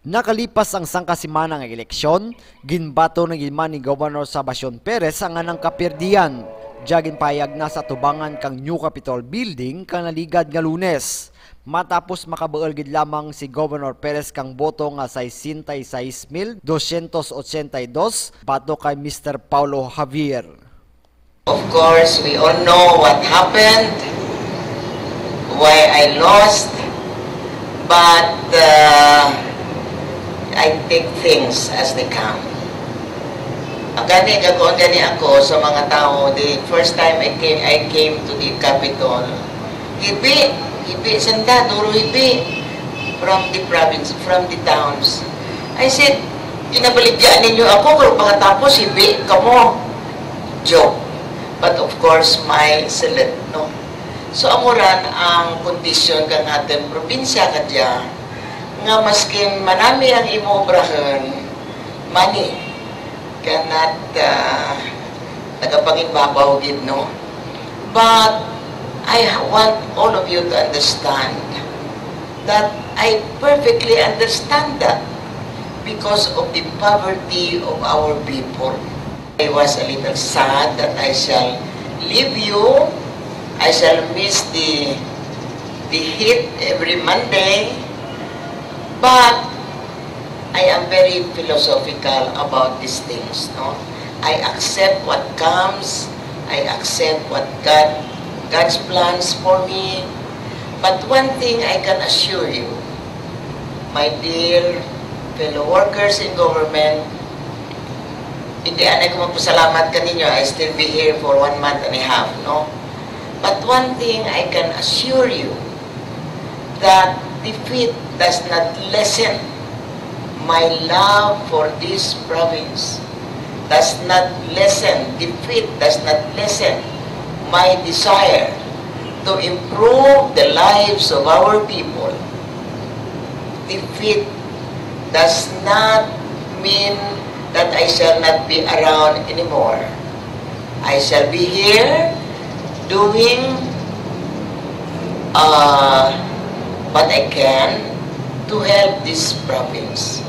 Nakalipas ang sangkasimana ng eleksyon, ginbato ng gilman ni Governor Sabacion Perez ang anang kapirdiyan. Jagin payag na sa tubangan kang New Capitol Building kang naligad nga lunes. Matapos makabaol gid lamang si Governor Perez kang boto nga 66,282 bato kay Mr. Paulo Javier. Of course, we all know what happened, why I lost, but uh, I take things as they come. Ang gani gagawin gani ako sa mga tao, the first time I came, I came to the Capitol, hibi, hibi, sanda, duro hibi, from the province, from the towns. I said, ginabaligyan ninyo ako, pero pagkatapos hibi, kamo, joke. But of course, my select, no? So, amuran ang kondisyon kang ating probinsya kadya, nga maskin manami ang imobrahan, money, cannot uh, nagapanginbabaw gid no? But I want all of you to understand that I perfectly understand that because of the poverty of our people. I was a little sad that I shall leave you. I shall miss the the heat every Monday but I am very philosophical about these things. No, I accept what comes. I accept what God God's plans for me. But one thing I can assure you, my dear fellow workers in government, hindi anay ko magpasalamat kaninyo. I still be here for one month and a half, no? But one thing I can assure you, that defeat does not lessen my love for this province does not lessen, defeat does not lessen my desire to improve the lives of our people. Defeat does not mean that I shall not be around anymore. I shall be here doing uh, what I can to help this province.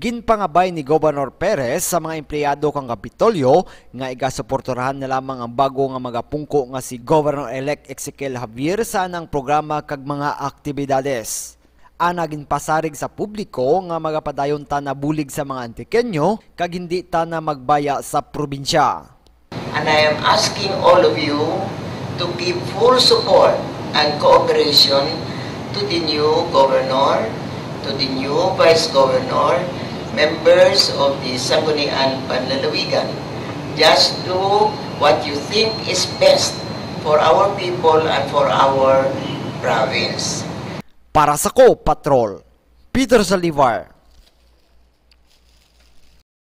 Ginpangabay ni Governor Perez sa mga empleyado kang Kapitolyo nga igasuportorahan na lamang ang bago nga magapungko nga si Governor-elect Ezekiel Javier sa anang programa kag mga aktibidades. Ana ginpasarig sa publiko nga magapadayon ta na bulig sa mga Antikenyo kag hindi ta na magbaya sa probinsya. And I am asking all of you to give full support and cooperation to the new governor, to the new vice governor, members of the Sangguniang Panlalawigan. Just do what you think is best for our people and for our province. Para sa ko, Patrol, Peter Salivar,